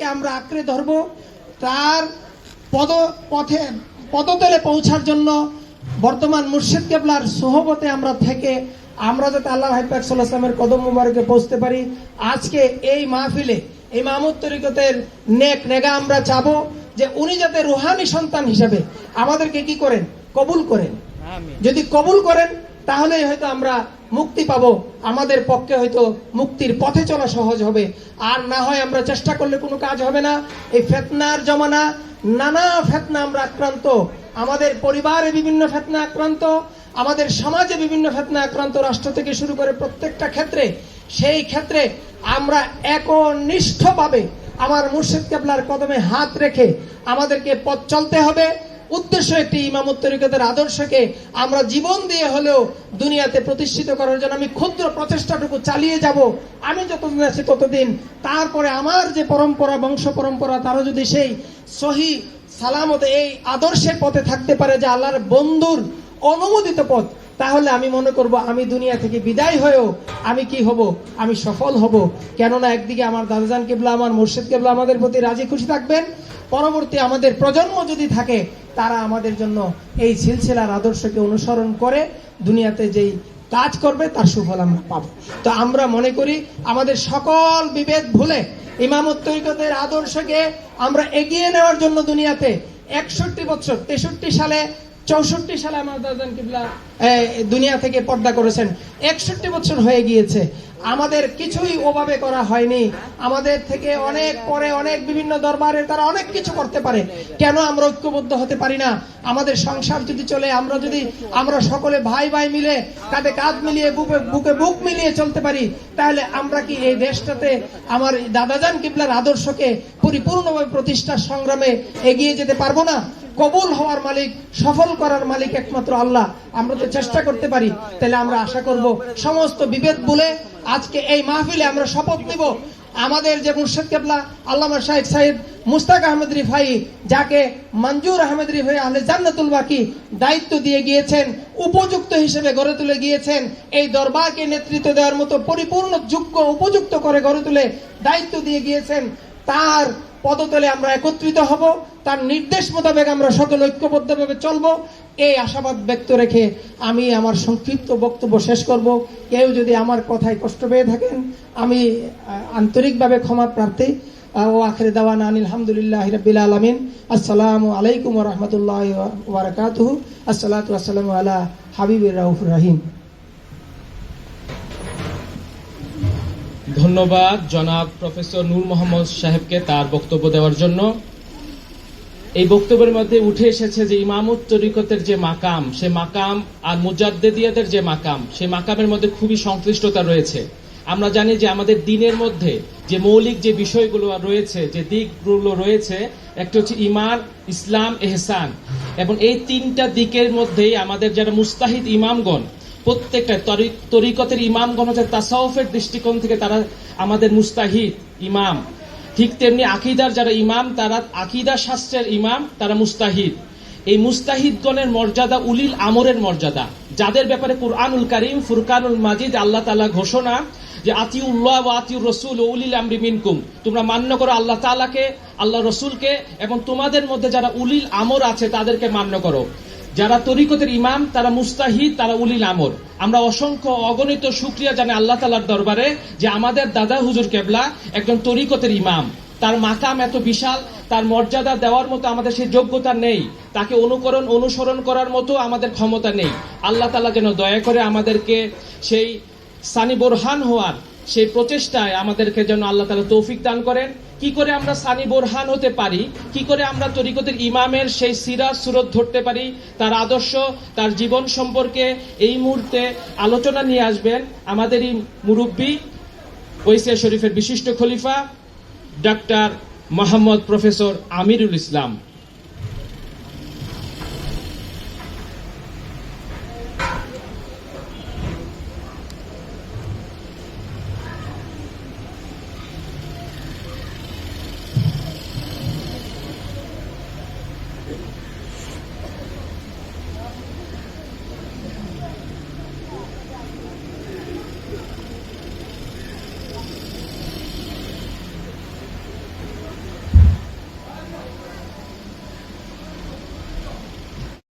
আদর্শকে আমরা আঁকড়ে ধরব তার পদ পথে পদতলে পৌঁছার জন্য বর্তমান মুর্শিদ কেবলার সোহবতে আমরা থেকে আমরা যাতে আল্লাহ হাইপাক সাল্লাহামের কদম মুবারকে পৌঁছতে পারি। আজকে এই মাহফিলে এই মাহমুদ তরিকতের নেক নেগা আমরা চাবো যে উনি যাতে রুহানি সন্তান হিসেবে আমাদেরকে কি করেন? কবুল করেন। যদি কবুল করেন তাহলে হয়তো আমরা মুক্তি পাবো। আমাদের পক্ষে হয়তো মুক্তির পথে চলা সহজ হবে। আর না হয় আমরা চেষ্টা করলে কোনো কাজ হবে না। এই ফেতনার জমানা, নানা ফেতনা আমরা আক্রান্ত। আমাদের পরিবারে বিভিন্ন ফেতনা আক্রান্ত। আমাদের সমাজে বিভিন্ন ফেতনা আক্রান্ত রাষ্ট্র থেকে শুরু করে প্রত্যেকটা ক্ষেত্রে। সেই ক্ষেত্রে আমরা একনিষ্ঠভাবে আমার মুর্শিদ কেবলার কদমে হাত রেখে আমাদেরকে পথ চলতে হবে। উদ্দেশ্য একটি ইমামত তরিকতের আদর্শকে আমরা জীবন দিয়ে হলেও দুনিয়াতে প্রতিষ্ঠিত করার জন্য আমি ক্ষুদ্র প্রচেষ্টাটুকু চালিয়ে যাব। আমি যতদিন আছি ততদিন। তারপরে আমার যে পরম্পরা, বংশ পরম্পরা তারা যদি সেই সহি সালামত এই আদর্শের পথে থাকতে পারে যে আল্লাহর বন্ধুর অনুমোদিত পথ তাহলে আমি মনে করব আমি দুনিয়া থেকে বিদায় হয়েও আমি কি হব? আমি সফল হব। কেননা একদিকে আমার দাদাজান কেবলা, আমার মুর্শিদ কেবলা আমাদের প্রতি রাজি খুশি থাকবেন। পরবর্তী আমাদের প্রজন্ম যদি থাকে, তারা আমাদের জন্য এই সিলসিলার আদর্শকে অনুসরণ করে দুনিয়াতে যেই কাজ করবে, তার সুফল আমরা পাবো। তো আমরা মনে করি আমাদের সকল বিভেদ ভুলে ইমামত তরিকতের আদর্শকে আমরা এগিয়ে নেওয়ার জন্য দুনিয়াতে একষট্টি বছর, তেষট্টি সালে চৌষট্টি সালে আমার দাদান কিবলা দুনিয়া থেকে পর্দা করেছেন। একষট্টি বছর হয়ে গিয়েছে। আমাদের কিছুই ওভাবে করা হয়নি। আমাদের থেকে অনেক পরে অনেক বিভিন্ন দরবারে তারা অনেক কিছু করতে পারে। কেন আমরা ঐক্যবদ্ধ হতে পারি না? আমাদের সংসার যদি চলে, আমরা যদি, আমরা সকলে ভাই ভাই মিলে, কাঁধে কাঁধ মিলিয়ে, বুকে বুকে বুক মিলিয়ে চলতে পারি, তাহলে আমরা কি এই দেশটাতে আমার দাদাজান কিবলার আদর্শকে পরিপূর্ণভাবে প্রতিষ্ঠার সংগ্রামে এগিয়ে যেতে পারব না? কবুল হওয়ার মালিক, সফল করার মালিক একমাত্র আল্লাহ। আমরা তো চেষ্টা করতে পারি, তাহলে আমরা আশা করব, সমস্ত বিভেদ বলে আজকে এই মাহফিলে আমরা শপথ নিব। আমাদের যে মুর্শিদ কেবলা আল্লামা শাহেদ সাহেব মুস্তাক আহমেদ রিফাই, যাকে মঞ্জুর আহমেদ রিফাই আহলে জান্নাতুল বাকি দায়িত্ব দিয়ে গিয়েছেন, উপযুক্ত হিসেবে গড়ে তুলে গিয়েছেন, এই দরবারকে নেতৃত্ব দেওয়ার মতো পরিপূর্ণ যোগ্য, উপযুক্ত করে গড়ে তুলে দায়িত্ব দিয়ে গিয়েছেন, তার পদতলে আমরা একত্রিত হব। তার নির্দেশ মোতাবেক আমরা সকল ঐক্যবদ্ধভাবে চলব। এই আশাবাদ ব্যক্ত রেখে আমি আমার সংক্ষিপ্ত বক্তব্য শেষ করব। কেউ যদি আমার কথায় কষ্ট পেয়ে থাকেন, আমি আন্তরিকভাবে ক্ষমা প্রার্থী। ও আখরে দাওয়ান আলহামদুলিল্লাহ রবিল আলমিন। আসসালামু আলাইকুম রহমতুল্লাহ ওবরাকাতুহ আসসালাতু আসসালামু আলা হাবিবুর রাউফুর রাহিম। ধন্যবাদ জনাব প্রফেসর নূর মোহাম্মদ সাহেবকে তার বক্তব্য দেওয়ার জন্য। এই বক্তব্যের মধ্যে উঠে এসেছে যে ইমামত তরিকতের যে মাকাম, সে মাকাম আর মুজাদ্দেদিয়াদের যে মাকাম সেই মাকামের মধ্যে খুবই সংশ্লিষ্টতা রয়েছে। আমরা জানি যে আমাদের দিনের মধ্যে যে মৌলিক যে বিষয়গুলো রয়েছে, যে দিকগুলো রয়েছে, একটা হচ্ছে ইমান, ইসলাম, এহসান। এবং এই তিনটা দিকের মধ্যেই আমাদের যারা মুস্তাহিদ ইমামগণ, প্রত্যেকটা তরি- তরিকতের ইমামগণ হচ্ছে তাসাউফের দৃষ্টিকোণ থেকে তারা আমাদের মুস্তাহিদ ইমাম। ঠিক তেমনি আকিদার যারা ইমাম, তারা আকিদা শাস্ত্রের ইমাম, তারা মুস্তাহিদ। এই মুস্তাহিদগণের মর্যাদা উলিল আমরের মর্যাদা। যাদের ব্যাপারে কুরআনুল করিম, ফুরকানুল মাজিদ, আল্লাহ তালা ঘোষণা যে আতিউল্লাহ ও আতিউর রসুল ও উলিল আমরি মিনকুম। তোমরা মান্য করো আল্লাহ তালাকে আল্লাহ রসুলকে, এবং তোমাদের মধ্যে যারা উলিল আমর আছে, তাদেরকে মান্য করো। যারা তরিকতের ইমাম, তারা মুস্তাহিদ, তারা উলিল আমর। আমরা অসংখ্য অগণিত সুক্রিয়া জানে আল্লাহ তালার দরবারে যে আমাদের দাদা হুজুর কেবলা একজন তরিকতের ইমাম। তার মাকাম এত বিশাল, তার মর্যাদা দেওয়ার মতো আমাদের সেই যোগ্যতা নেই। তাকে অনুকরণ, অনুসরণ করার মতো আমাদের ক্ষমতা নেই। আল্লাহ তালা যেন দয়া করে আমাদেরকে সেই সানি বোরহান হওয়ার সেই প্রচেষ্টায় আমাদেরকে যেন আল্লাহ তালা তৌফিক দান করেন। কি করে আমরা সানি বোরহান হতে পারি? কি করে আমরা তরিকতের ইমামের সেই সিরা সুরত ধরতে পারি? তার আদর্শ, তার জীবন সম্পর্কে এই মুহূর্তে আলোচনা নিয়ে আসবেন আমাদের এই মুরব্বী, ওয়েসিয়া শরীফের বিশিষ্ট খলিফা, ডাক্তার মোহাম্মদ প্রফেসর আমিরুল ইসলাম।